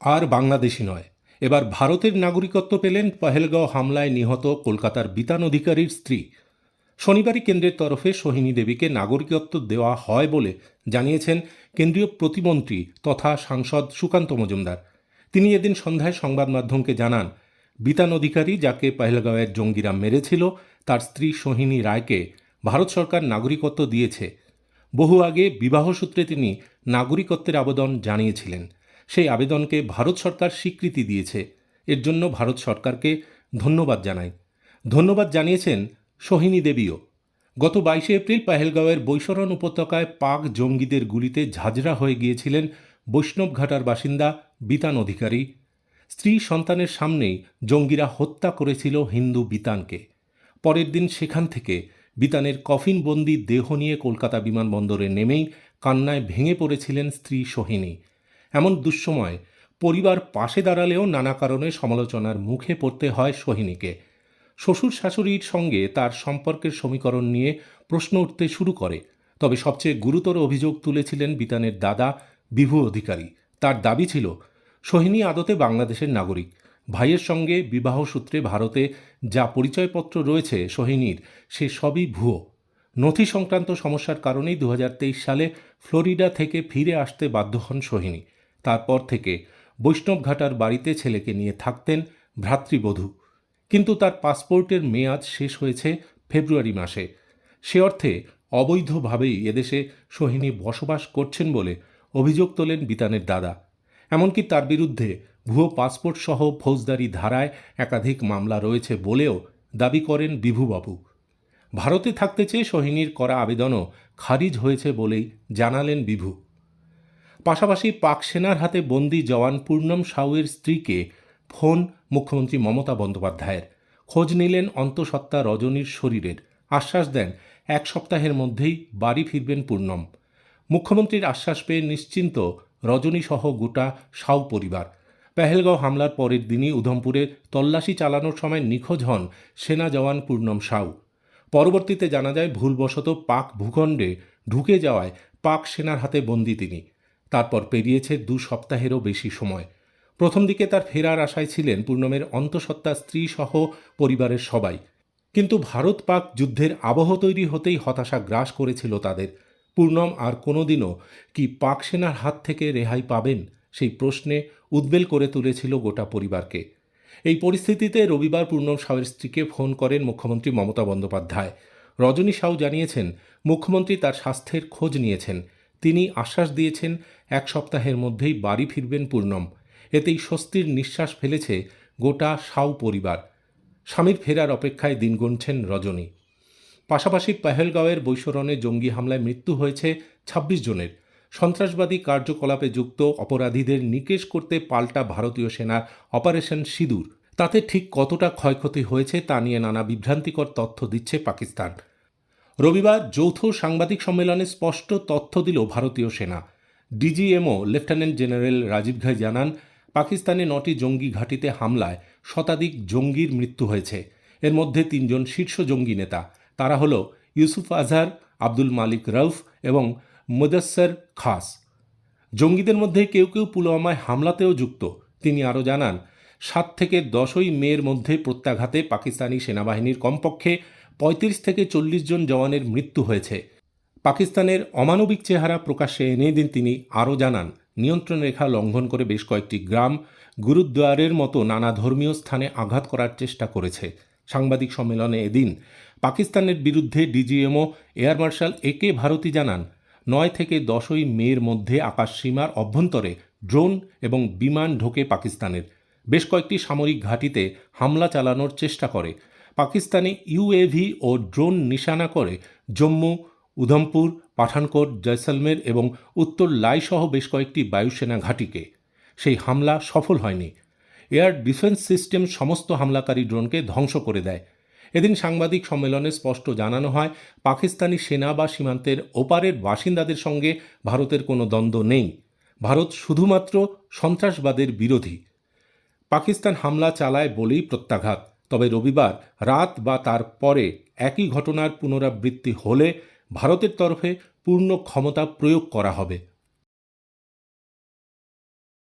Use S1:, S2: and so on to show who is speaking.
S1: আর বাংলাদেশি নয়। এবার ভারতের নাগরিকত্ব পেলেন পহেলগাঁও হামলায় নিহত কলকাতার বিতান অধিকারীর স্ত্রী। শনিবারই কেন্দ্রের তরফে সোহিনী দেবীকে নাগরিকত্ব দেওয়া হয় বলে জানিয়েছেন কেন্দ্রীয় প্রতিমন্ত্রী তথা সাংসদ সুকান্ত মজুমদার। তিনি এদিন সন্ধ্যায় সংবাদ মাধ্যমকে জানান, বিতান অধিকারী যাকে পহেলগাঁওয়ের জঙ্গিরা মেরেছিল, তার স্ত্রী সোহিনী রায়কে ভারত সরকার নাগরিকত্ব দিয়েছে। বহু আগে বিবাহসূত্রে তিনি নাগরিকত্বের আবেদন জানিয়েছিলেন। সেই আবেদনকে ভারত সরকার স্বীকৃতি দিয়েছে। এর জন্য ভারত সরকারকে ধন্যবাদ জানাই। ধন্যবাদ জানিয়েছেন সোহিনী দেবীও। গত বাইশে এপ্রিল পাহেলগাঁওয়ের বৈশরণ উপত্যকায় পাক জঙ্গিদের গুলিতে ঝাঁঝরা হয়ে গিয়েছিলেন বৈষ্ণবঘাটার বাসিন্দা বিতান অধিকারী। স্ত্রী সন্তানের সামনেই জঙ্গিরা হত্যা করেছিল হিন্দু বিতানকে। পরের দিন সেখান থেকে বিতানের কফিনবন্দি দেহ নিয়ে কলকাতা বিমানবন্দরে নেমেই কান্নায় ভেঙে পড়েছিলেন স্ত্রী সোহিনী। এমন দুঃসময় পরিবার পাশে দাঁড়ালেও নানা কারণে সমালোচনার মুখে পড়তে হয় সোহিনীকে। শ্বশুর শাশুড়ির সঙ্গে তার সম্পর্কের সমীকরণ নিয়ে প্রশ্ন উঠতে শুরু করে। তবে সবচেয়ে গুরুতর অভিযোগ তুলেছিলেন বিতানের দাদা বিভু অধিকারী। তার দাবি ছিল, সোহিনী আদতে বাংলাদেশের নাগরিক। ভাইয়ের সঙ্গে বিবাহ সূত্রে ভারতে যা পরিচয়পত্র রয়েছে সোহিনীর, সে সবই ভুয়ো। নথি সংক্রান্ত সমস্যার কারণেই দু হাজার তেইশ সালে ফ্লোরিডা থেকে ফিরে আসতে বাধ্য হন সোহিনী। তারপর থেকে বৈষ্ণবঘাটার বাড়িতে ছেলেকে নিয়ে থাকতেন ভ্রাতৃবধূ। কিন্তু তার পাসপোর্টের মেয়াদ শেষ হয়েছে ফেব্রুয়ারি মাসে। সে অর্থে অবৈধভাবেই এদেশে সোহিনী বসবাস করছেন বলে অভিযোগ তোলেন বিতানের দাদা। এমনকি তার বিরুদ্ধে ভুয়ো পাসপোর্ট সহ ফৌজদারি ধারায় একাধিক মামলা রয়েছে বলেও দাবি করেন বিভুবাবু। ভারতে থাকতে চেয়ে সোহিনীর করা আবেদনও খারিজ হয়েছে বলেই জানালেন বিভু। পাশাপাশি পাক সেনার হাতে বন্দি জওয়ান পূর্ণম সাউয়ের স্ত্রীকে ফোন মুখ্যমন্ত্রী মমতা বন্দ্যোপাধ্যায়ের। খোঁজ নিলেন অন্তঃসত্ত্বা রজনীর শরীরের। আশ্বাস দেন, এক সপ্তাহের মধ্যেই বাড়ি ফিরবেন পূর্ণম। মুখ্যমন্ত্রীর আশ্বাস পেয়ে নিশ্চিন্ত রজনী সহ গোটা সাউ পরিবার। পেহেলগাঁও হামলার পরের দিনই উধমপুরে তল্লাশি চালানোর সময় নিখোঁজ হন সেনা জওয়ান পূর্ণম সাউ। পরবর্তীতে জানা যায়, ভুলবশত পাক ভূখণ্ডে ঢুকে যাওয়ায় পাক সেনার হাতে বন্দি তিনি। তারপর পেরিয়েছে দু সপ্তাহেরও বেশি সময়। প্রথম দিকে তার ফেরার আশায় ছিলেন পূর্ণমের অন্তঃসত্ত্বা স্ত্রী সহ পরিবারের সবাই। কিন্তু ভারত পাক যুদ্ধের আবহ তৈরি হতেই হতাশা গ্রাস করেছিল তাদের। পূর্ণম আর কোনোদিনও কি পাক সেনার হাত থেকে রেহাই পাবেন সেই প্রশ্নে উদ্বেল করে তুলেছিল গোটা পরিবারকে। এই পরিস্থিতিতে রবিবার পূর্ণম সাউয়ের স্ত্রীকে ফোন করেন মুখ্যমন্ত্রী মমতা বন্দ্যোপাধ্যায়। রজনী সাউ জানিয়েছেন, মুখ্যমন্ত্রী তার স্বাস্থ্যের খোঁজ নিয়েছেন। তিনি আশ্বাস দিয়েছেন, এক সপ্তাহের মধ্যেই বাড়ি ফিরবেন পূর্ণম। এতেই স্বস্তির নিঃশ্বাস ফেলেছে গোটা সাউ পরিবার। স্বামীর ফেরার অপেক্ষায় দিন গুনছেন রজনী। পাশাপাশি পেহেলগাঁওয়ের বৈশরণে জঙ্গি হামলায় মৃত্যু হয়েছে ২৬ জনের। সন্ত্রাসবাদী কার্যকলাপে যুক্ত অপরাধীদের নিকেশ করতে পাল্টা ভারতীয় সেনার অপারেশন সিঁদুর। তাতে ঠিক কতটা ক্ষয়ক্ষতি হয়েছে তা নিয়ে নানা বিভ্রান্তিকর তথ্য দিচ্ছে পাকিস্তান। রবিবার যৌথ সাংবাদিক সম্মেলনে স্পষ্ট তথ্য দিল ভারতীয় সেনা। DGMO lieutenant general Rajiv Ghai জানান, পাকিস্তানে নটি জঙ্গি ঘাঁটিতে হামলায় শতাধিক জঙ্গির মৃত্যু হয়েছে। এর মধ্যে তিনজন শীর্ষ জঙ্গি নেতা। তারা হল ইউসুফ আজহার, আব্দুল মালিক রউফ এবং মুদস্সর খাস। জঙ্গিদের মধ্যে কেউ কেউ পুলওয়ামায় হামলাতেও যুক্ত। তিনি আরও জানান, সাত থেকে দশই মের মধ্যে প্রত্যাঘাতে পাকিস্তানি সেনাবাহিনীর কমপক্ষে পঁয়ত্রিশ থেকে চল্লিশ জন জওয়ানের মৃত্যু হয়েছে। পাকিস্তানের অমানবিক চেহারা প্রকাশ্যে এনে দিন তিনি আরও জানান, নিয়ন্ত্রণ রেখা লঙ্ঘন করে বেশ কয়েকটি গ্রাম গুরুদ্বারের মতো নানা ধর্মীয় স্থানে আঘাত করার চেষ্টা করেছে। সাংবাদিক সম্মেলনে এদিন পাকিস্তানের বিরুদ্ধে DGMO air marshal A K Bharti জানান, নয় থেকে দশই মের মধ্যে আকাশসীমার অভ্যন্তরে ড্রোন এবং বিমান ঢোকে পাকিস্তানের। বেশ কয়েকটি সামরিক ঘাঁটিতে হামলা চালানোর চেষ্টা করে। পাকিস্তানি ইউএভি ও ড্রোন নিশানা করে জম্মু, উধমপুর, পাঠানকোট, জয়সলমের এবং উত্তর লাইসহ বেশ কয়েকটি বায়ুসেনা ঘাঁটিকে। সেই হামলা সফল হয়নি। এয়ার ডিফেন্স সিস্টেম সমস্ত হামলাকারী ড্রোনকে ধ্বংস করে দেয়। এদিন সাংবাদিক সম্মেলনে স্পষ্ট জানানো হয়, পাকিস্তানি সেনা বা সীমান্তের ওপারের বাসিন্দাদের সঙ্গে ভারতের কোনো দ্বন্দ্ব নেই। ভারত শুধুমাত্র সন্ত্রাসবাদের বিরোধী। পাকিস্তান হামলা চালায় বলেই প্রত্যাঘাত। তবে রবিবার রাত বা তার পরে একই ঘটনার পুনরাবৃত্তি হলে ভারতের তরফে পূর্ণ ক্ষমতা প্রয়োগ করা হবে।